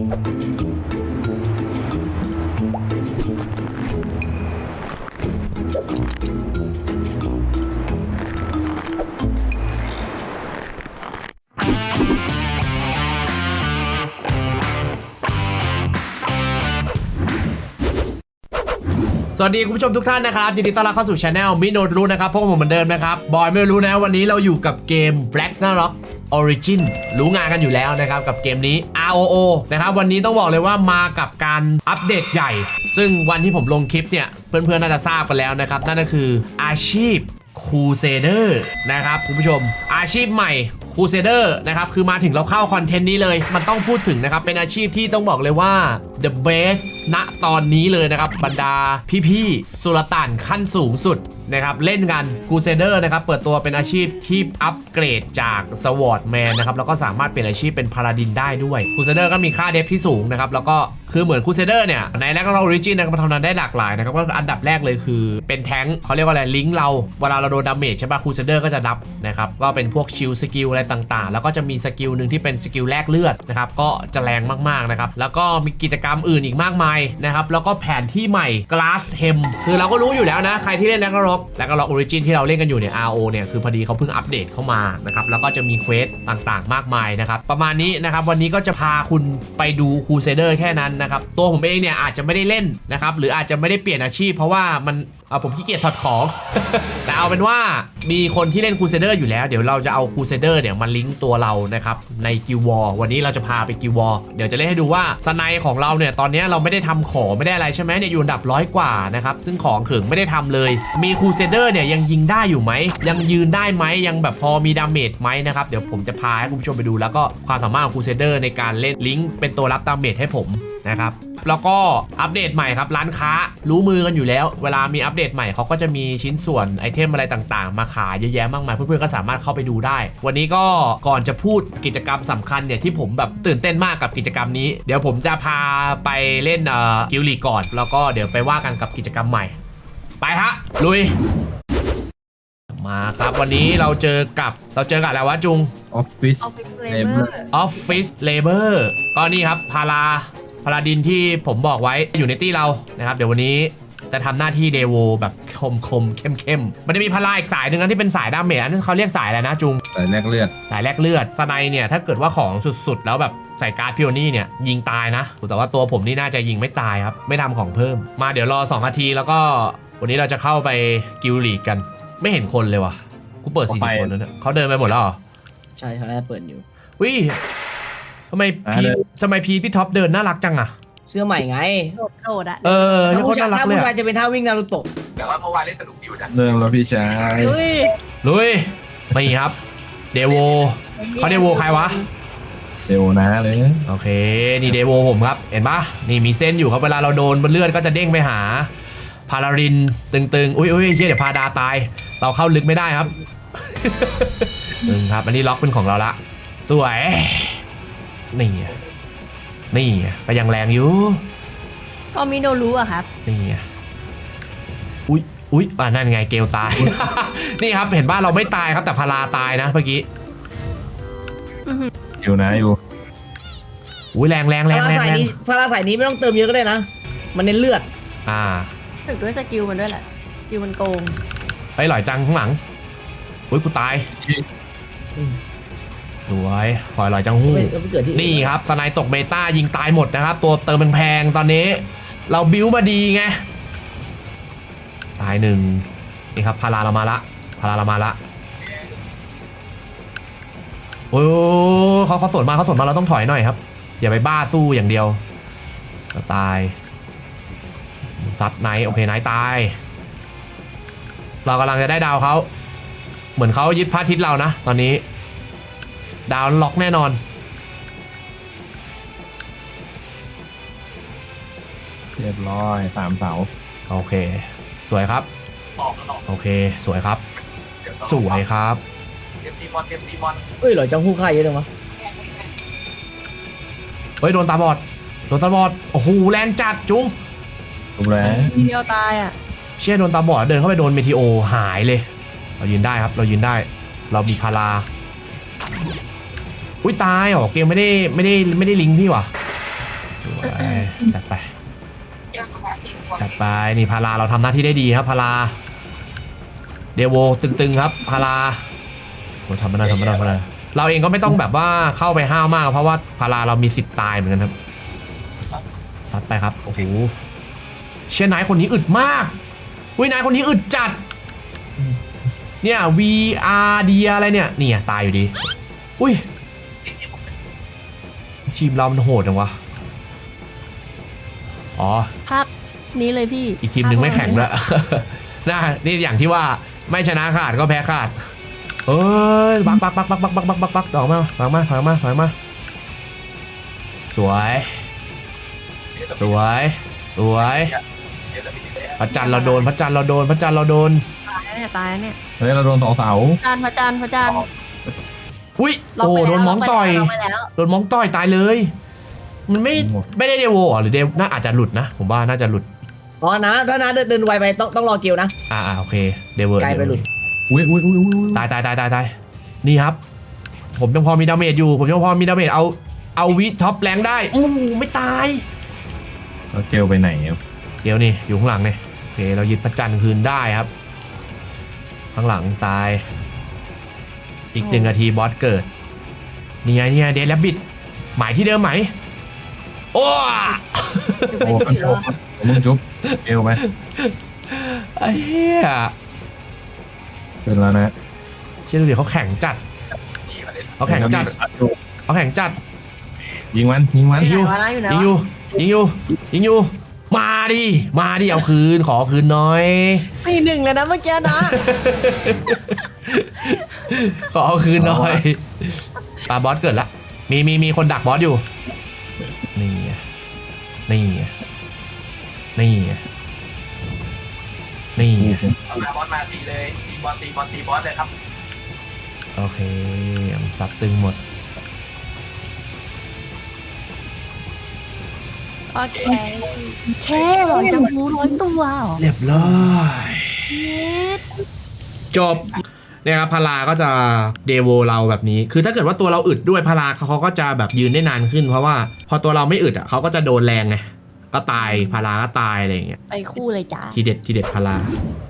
สวัสดีคุณผู้ชมทุกท่านนะครับยินดีต้อนรับเข้าสู่ช anel มิโนรู้นะครับพวกผมเหมือนเดิมนะครับ บอยไม่รู้นะวันนี้เราอยู่กับเกม Black n a r o k Origin รู้งานกันอยู่แล้วนะครับกับเกมนี้ ROO นะครับวันนี้ต้องบอกเลยว่ามากับการอัปเดตใหญ่ ซึ่งวันที่ผมลงคลิปเนี่ย เพื่อนๆน่าจะทราบกันแล้วนะครับ นั่นก็คืออาชีพคูเซเดอร์นะครับคุณผู้ชม อาชีพใหม่คูเซเดอร์นะครับคือมาถึงเราเข้าคอนเทนต์นี้เลย มันต้องพูดถึงนะครับ เป็นอาชีพที่ต้องบอกเลยว่า the best ณตอนนี้เลยนะครับ บรรดาพี่ๆสุลต่านขั้นสูงสุด นะครับเล่นกันคูเซเดอร์นะครับเปิดตัวเป็นอาชีพที่อัปเกรดจากสวอตแมนนะครับแล้วก็สามารถเปลี่ยนอาชีพเป็นพาราดินได้ด้วยคูเซเดอร์ก็มีค่าเดฟที่สูงนะครับแล้วก็คือเหมือนคูเซเดอร์เนี่ยในแรกเราออริจินนะครับมันทำงานได้หลากหลายนะครับก็อันดับแรกเลยคือเป็นแท้งเขาเรียกว่าอะไรลิงก์เราเวลาเราโดนดาเมจใช่ป่ะคูเซเดอร์ก็จะดับนะครับก็เป็นพวกชิลสกิลอะไรต่างๆ แล้วก็จะมีสกิลหนึ่งที่เป็นสกิลแลกเลือดนะครับก็จะแรงมากๆนะครับแล้วก็มีกิจกรรมอื่นอีกมากมายนะครับแล้วก็แผนที่ใหม่ Glass Hem คือเราก็รู้อยู่แล้วนะใครที่เล่นแลกร็อกแลกร็อกออริจินที่เราเล่นกันอยู่เนี่ย RO เนี่ยคือพอดีเขาเพิ่งอัปเดตเข้ามานะครับแล้วก็จะมีเควสต่างๆ มากมายนะครับประมาณนี้นะครับวันนี้ก็จะพาคุณไปดูคูเซเดอร์แค่นั้นนะครับตัวผมเองเนี่ยอาจจะไม่ได้เล่นนะครับหรืออาจจะไม่ได้เปลี่ยนอาชีพ เพราะว่ามัน เอาผมขี้เกียจถอดของ แต่เอาเป็นว่ามีคนที่เล่นคูเซเดอร์อยู่แล้ว เดี๋ยวเราจะเอาคูเซเดอร์เนี่ยมาลิงก์ตัวเรานะครับในกิววอร์วันนี้เราจะพาไปกิววอร์เดี๋ยวจะเล่นให้ดูว่าสไนของเราเนี่ยตอนนี้เราไม่ได้ทำของไม่ได้อะไรใช่ไหมเนี่ยอยู่อันดับร้อยกว่านะครับซึ่งของขึงไม่ได้ทำเลย มีคูเซเดอร์เนี่ยยังยิงได้อยู่ไหมยังยืนได้ไหมยังแบบพอมีดาเมจไหมนะครับเดี๋ยวผมจะพาให้คุณผู้ชมไปดูแล้วก็ความสามารถของคูเซเดอร์ในการเล่นลิงก์เป็นตัวรับดาเมจให้ผมนะครับ แล้วก็อัปเดตใหม่ครับ ร้านค้ารู้มือกันอยู่แล้ว เวลามีอัปเดตใหม่เขาก็จะมีชิ้นส่วนไอเทมอะไรต่างๆ มาขายเยอะแยะมากมายเพื่อนๆก็สามารถเข้าไปดูได้ วันนี้ก็ก่อนจะพูดกิจกรรมสำคัญเนี่ยที่ผมแบบตื่นเต้นมากกับกิจกรรมนี้ เดี๋ยวผมจะพาไปเล่นเอ่อกิลลีก่อน แล้วก็เดี๋ยวไปว่ากันกับกิจกรรมใหม่ ไปฮะลุยมาครับวันนี้เราเจอกับเราเจอกับอะไรวะจุงออฟฟิศออฟฟิศเลเลเบเบออร์ร์ออฟฟิศเลเบอร์ก็นี่ครับพารา พาราดินที่ผมบอกไว้อยู่ในตี้เรานะครับ เดี๋ยววันนี้จะทำหน้าที่เดโวแบบคมคมๆเข้มเข้มๆมันจะมีพาราอีกสายหนึ่งนะที่เป็นสายดาเมจอันนั้นเขาเรียกสายอะไรนะจุง สายแรกเลือด สายแลกเลือดสไนเนี่ยถ้าเกิดว่าของสุดๆ แล้วแบบใส่การ์ดพิโอนี่เนี่ยยิงตายนะ แต่ว่าตัวผมนี่น่าจะยิงไม่ตายครับ ไม่ทำของเพิ่ม มาเดี๋ยวรอ2นาทีแล้วก็วันนี้เราจะเข้าไปกิลลีกกัน ไม่เห็นคนเลยว่ะ กูเปิด40คนแล้วเนี่ยเขาเดินไปหมดแล้วเหรอ ใช่เขาน่าจะเปิดอยู่วิ ทำไมพีทำไมพีพี่ท็อปเดินน่ารักจังอะเสื้อใหม่ไงโดดโดดอะเออถ้านี่โคผู้ตรชายน่ารักถ้าเลยผู้อะชายจะเป็นท่าวิ่งนารูโตะแต่ว่าเมื่อวานเล่นสนุกอยู่นะเรื่องแล้วพี่ชายเฮ้ยลุยไม่ครับ เดโวเขาเดโวใครวะเร็วนะเลยโอเค นี่เดโวผมครับ เห็นปะนี่มีเส้นอยู่ครับเวลาเราโดนบนเลือดก็จะเด้งไปหา พารารินตึงๆ อุ้ยอุ้ยเชี่ยเดี๋ยวพาดาตาย เราเข้าลึกไม่ได้ครับตึงครับ อันนี้ล็อกเป็นของเราละ สวย นี่ไงนี่ไงก็ยังแรงอยู่ก็มิโนรู้อะครับ นี่ไงอุ้ยอุ้ยอ่านั่นไงเกลตาย นี่ครับเห็นบ้านเราไม่ตายครับแต่พาราตายนะเมื่อกี้อยู่นะอยู่อุ้ยแรงแรงแรพางราแรงสายแรงนี้พาราสายนี้ไม่ต้องเติมเยอะก็ได้นะ มันเน้นเลือด อ่าถึกด้วยสกิลมันด้วยแหละสกิลมันโกง ไปหลอยจังข้างหลังอุ้ยกูตาย สวยหอยหลอยจังหู้ไม่ไม่เกิดที่อื่นี่ครับสไนด์ตกเมตายิงตายหมดนะครับ ตัวเติมแพงๆตอนนี้ เราบิวมาดีไง ตายหนึ่งนี่ครับพาราเรามาละพาราเรามาละโอ้ยเขาเขาสวนมาเขาสวนมาเราต้องถอยหน่อยครับ อย่าไปบ้าสู้อย่างเดียวเราตายซัดไนท์โอเคไนท์ตาย เรากำลังจะได้ดาวเขาเหมือนเขายึดพระอาทิตย์เรานะ ตอนนี้ ดาวล็อกแน่นอน เรียบร้อยสามเสาโอเค สวยครับ ออกแล้วออกโอเค สวยครับเดี๋ยวสวยครับ เตรียมตีมอนเตรียมตีมอนเอ้ยเหรอจังหู้ค่ายเยอะจังวะเฮ้ย โดนตาบอด โดนตาบอด โอ้โห แรงจัดจุงถูกแล้ว ทีเดียวตายอะเชี่ยโดนตาบอด เดินเข้าไปโดนเมทิโอหายเลย เรายืนได้ครับ เรายืนได้ เรามีพารา อุ้ยตายเหรอเกมไม่ได้ไม่ได้ไม่ได้ลิงก์พี่วะสวยจัดไป จัดไปนี่พาราเราทำหน้าที่ได้ดีครับพาราเดโวตึงๆครับพาราโอทำไม่ได้ทำไม่ได้ทำไม่ได้เราเองก็ไม่ต้องแบบว่าเข้าไปห้าวมาก เพราะว่าพาราเรามีสิทธิ์ตายเหมือนกันครับซัดไปครับโอ้โหเชี่ยนายคนนี้อึดมากอุ้ยนายคนนี้อึดจัด เนี่ย VR D อะไรเนี่ยเนี่ยตายอยู่ดี อุ้ย ทีมเรามันโหดจังวะ อ๋อ ภาคนี้เลยพี่อีกทีมหนึ่งไม่แข็งด้วยน่า นี่อย่างที่ว่าไม่ชนะขาดก็แพ้ขาด เอ้ย บักบักบักบักบักบักบักบักบักออกมาถอยมาถอยมาถอยมา สวย สวย สวยเดี๋ยวจะไปดีเลยพระจันทร์เราโดนพระจันทร์เราโดนพระจันทร์เราโดน ตายแล้วเนี่ยตายแล้วเนี่ย เฮ้ยเราโดนสองเสาจานพระจานพระจาน อุ้ยล็กโอ้ไปแล้วโดนมองต่อยล็กไปแล้วโดนมองต่อยตายเลย มันไม่ไม่ได้เดโวเหรอหรือเดวน่าอาจจะหลุดนะ ผมว่าน่าจะหลุด อ๋อนะถ้านะเดินเดินไวไปต้องต้องรอเกียวนะ อ่าอ่าโอเค เดวเวอร์ไกลไปหลุด อุ้ยอุ้ยอุ้ยอุ้ยตายตายตายตายตายนี่ครับ ผมยังพอมีดาเมจอยู่ ผมยังพอมีดาเมจเอา เอาวิท็อปแรงได้อู้หูไม่ตาย แล้วเกลไปไหนอะเดี๋ยวนี่อยู่ข้างหลังเนี่ยโอเคเรายึดพระจันทร์คืนได้ครับ ข้างหลังตาย อีกหนึ่งนาทีบอสเกิด นี่ไงนี่ไงเดนแลบบิดหมายที่เดิมไหม โอ้โอ้กันโอ้มึงจุ๊บเกลไปไอ้เหี้ยขึ้นแล้วนะเชื่อดูดิเขาแข่งจัดดีมาเลยเขาแข่งจัดเขาแข่งจัด ยิงมันยิงมันอยู่ไหนวะนะอยู่ไหนยิงอวะยู่ยิงอยู่ยิงอยู่มาดิมาดิเอาคืนขอคืนหน้อยสี่หนึ่งเลยนะเมื่อกี้นะ ขอเอาคืนหน่อยปาบอสเกิดละ มีมีมีคนดักบอสอยู่ นี่ไงนี่ไงนี่ไงนี่ไงบอสมาตีเลยตีบอลตีบอลตีบอสเลยครับ โอเคซับตึงหมด โอเคแค่หรอจะมูร้อยตัวเหรอเรียบร้อย เย็ด จบเนี่ยครับพาราก็จะเดโวเราแบบนี้ คือถ้าเกิดว่าตัวเราอึดด้วยพาราเขาก็จะแบบยืนได้นานขึ้น เพราะว่าพอตัวเราไม่อึดอะเขาก็จะโดนแรงไงก็ตายพาราก็ตายอะไรอย่างเงี้ยไปคู่เลยจ้าทีเด็ดทีเด็ดพาราเป็น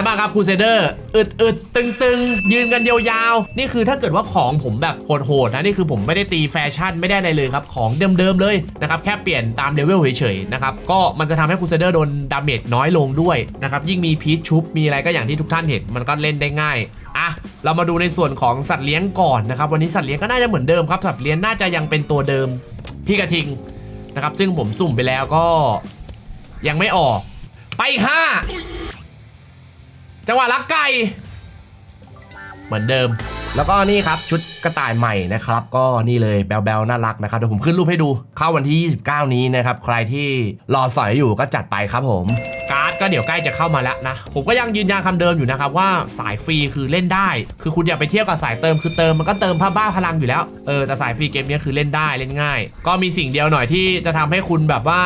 ไงบ้างครับครูเซเดอร์อึดอึดตึงตึงยืนกันยาวๆ นี่คือถ้าเกิดว่าของผมแบบโหดๆนะนี่คือผมไม่ได้ตีแฟชั่นไม่ได้อะไรเลยครับ ของเดิมๆเลยนะครับ แค่เปลี่ยนตามเลเวลเฉยๆนะครับ ก็มันจะทำให้ครูเซเดอร์โดนดาเมจน้อยลงด้วยนะครับ ยิ่งมีพีชชุบ มีอะไรก็อย่างที่ทุกท่านเห็นมันก็เล่นได้ง่ายอะเรามาดูในส่วนของสัตว์เลี้ยงก่อนนะครับ วันนี้สัตว์เลี้ยงก็น่าจะเหมือนเดิมครับสัตว์เลี้ยงน่าจะยังเป็นตัวเดิมพี่กระทิงนะครับ ซึ่งผมสุ่มไปแล้วก็ยังไม่ออกไปห้า จังหวะลักไก่เหมือนเดิม แล้วก็นี่ครับชุดกระต่ายใหม่นะครับ ก็นี่เลยแบลๆน่ารักนะครับเดี๋ยวผมขึ้นรูปให้ดูเข้าวันที่ 29 นี้นะครับ ใครที่รอสอยอยู่ก็จัดไปครับผม การ ก็เดี๋ยวใกล้จะเข้ามาแล้วนะ ผมก็ยังยืนยันคำเดิมอยู่นะครับว่าสายฟรีคือเล่นได้ คือคุณอย่าไปเทียบกับสายเติมคือเติมมันก็เติมผ้าบ้าพลังอยู่แล้วเออแต่สายฟรีเกมนี้คือเล่นได้เล่นง่าย ก็มีสิ่งเดียวหน่อยที่จะทำให้คุณแบบว่า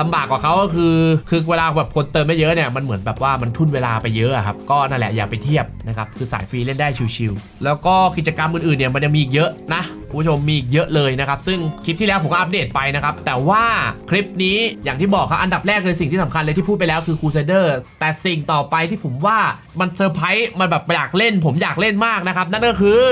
ลำบากกว่าเขาก็คือคือเวลาแบบคนเติมไม่เยอะเนี่ยมันเหมือนแบบว่ามันทุ่นเวลาไปเยอะครับก็นั่นแหละอย่าไปเทียบนะครับคือสายฟรีเล่นได้ชิวๆแล้วก็กิจกรรมอื่นๆเนี่ยมันจะมีอีกเยอะนะ คุณผู้ชมมีอีกเยอะเลยนะครับ ซึ่งคลิปที่แล้วผมก็อัปเดตไปนะครับ แต่ว่าคลิปนี้อย่างที่บอกครับอันดับแรกเลยสิ่งที่สำคัญเลยที่พูดไปแล้วคือ Crusader แต่สิ่งต่อไปที่ผมว่ามันเซอร์ไพรส์มันแบบอยากเล่น ผมอยากเล่นมากนะครับ นั่นก็คือ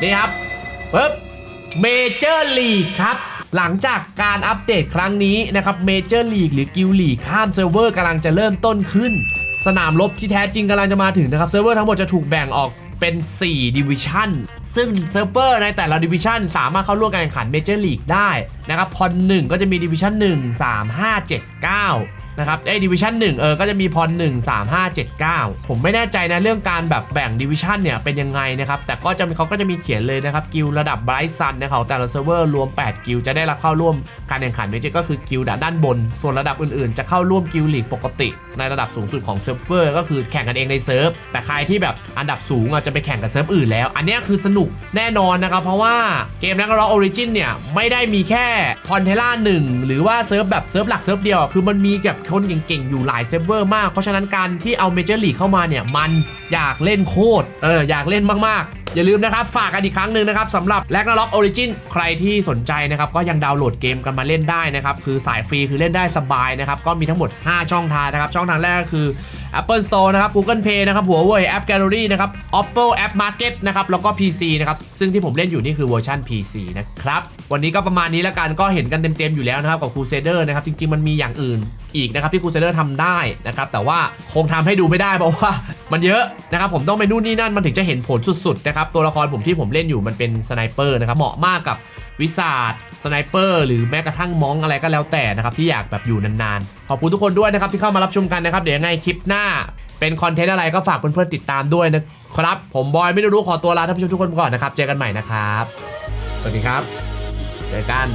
นี่ครับปึ๊บเมเจอร์ลีกครับหลังจากการอัปเดตครั้งนี้นะครับเมเจอร์ลีกหรือกิลลีกข้ามเซิร์ฟเวอร์กำลังจะเริ่มต้นขึ้น สนามรบที่แท้จริงกำลังจะมาถึงนะครับเซิร์ฟเวอร์ทั้งหมดจะถูกแบ่งออก เป็น 4 ดิวิชันซึ่งเซิร์ฟเวอร์ในแต่ละดิวิชันสามารถเข้าร่วมการแข่งขันเมเจอร์ลีกได้นะครับพอน1ก็จะมีดิวิชัน1 3 5 7 9 นะครับไอ้ดิวิชันหนึ่งเออก็จะมีพร1 3 5 7 9ผมไม่แน่ใจนะเรื่องการแบบแบ่งดิวิชันเนี่ยเป็นยังไงนะครับแต่ก็จะมีเขาก็จะมีเขียนเลยนะครับกิลระดับไบรท์ซันนะครับแต่ละเซิร์ฟเวอร์รวม 8 กิลจะได้รับเข้าร่วมการแข่งขันเมเจอร์ก็คือกิลด้านบน ส่วนระดับอื่นๆ จะเข้าร่วมกิลลีกปกติ ในระดับสูงสุดของเซิร์ฟเวอร์ก็คือแข่งกันเองในเซิร์ฟแต่ใครที่แบบอันดับสูงอะจะไปแข่งกับเซิร์ฟอื่นแล้ว อันนี้คือสนุกแน่นอนนะครับเพราะว่าเกมนักร้องออริจินเนี่ยไม่ได้มีแค่พอนเทล่าหนึ่งหรือว่าเซิร์ฟแบบเซิร์ฟหลักเซิร์ฟเดียวคือมันมีแบบคนเก่งๆ อยู่หลายเซิร์ฟเวอร์มาก เพราะฉะนั้นการที่เอาเมเจอร์ลีกเข้ามาเนี่ย มันอยากเล่นโคตร เออ อยากเล่นมากๆ อย่าลืมนะครับ ฝากกันอีกครั้งหนึ่งนะครับสำหรับ r a g n a r o k Origin ใครที่สนใจนะครับ ก็ยังดาวน์โหลดเกมกันมาเล่นได้นะครับ คือสายฟรีคือเล่นได้สบายนะครับ ก็มีทั้งหมด 5 ช่องทางนะครับ ช่องทางแรกก็คือ Apple Store นะครับ Google Play นะครับ Huawei App Gallery นะครับ Oppo App Market นะครับแล้วก็ PC นะครับซึ่งที่ผมเล่นอยู่นี่คือเวอร์ชัน PC นะครับวันนี้ก็ประมาณนี้แล้วกันก็เห็นกันเต็มๆอยู่แล้วนะครับกับ Crusader นะครับจริงๆมันมีอย่างอื่นอีกนะครับที่ Crusader ทำได้นะครับแต่ว่าคงทำให้ดูไม่ได้เพราะว่า มันเยอะนะครับผมต้องไปนู่นนี่นั่นมันถึงจะเห็นผลสุดๆนะครับตัวละครผมที่ผมเล่นอยู่มันเป็นสไนเปอร์นะครับเหมาะมากกับวิสาดสไนเปอร์หรือแม้กระทั่งมองอะไรก็แล้วแต่นะครับที่อยากแบบอยู่นานๆ ขอบคุณทุกคนด้วยนะครับที่เข้ามารับชมกันนะครับเดี๋ยวยังไงคลิปหน้า เป็นคอนเทนต์อะไรก็ฝากเพื่อนๆติดตามด้วยนะครับ ผมบอยไม่รู้ขอตัวลาท่านผู้ชมทุกคนก่อนนะครับเจอกันใหม่นะครับ สวัสดีครับเจอกัน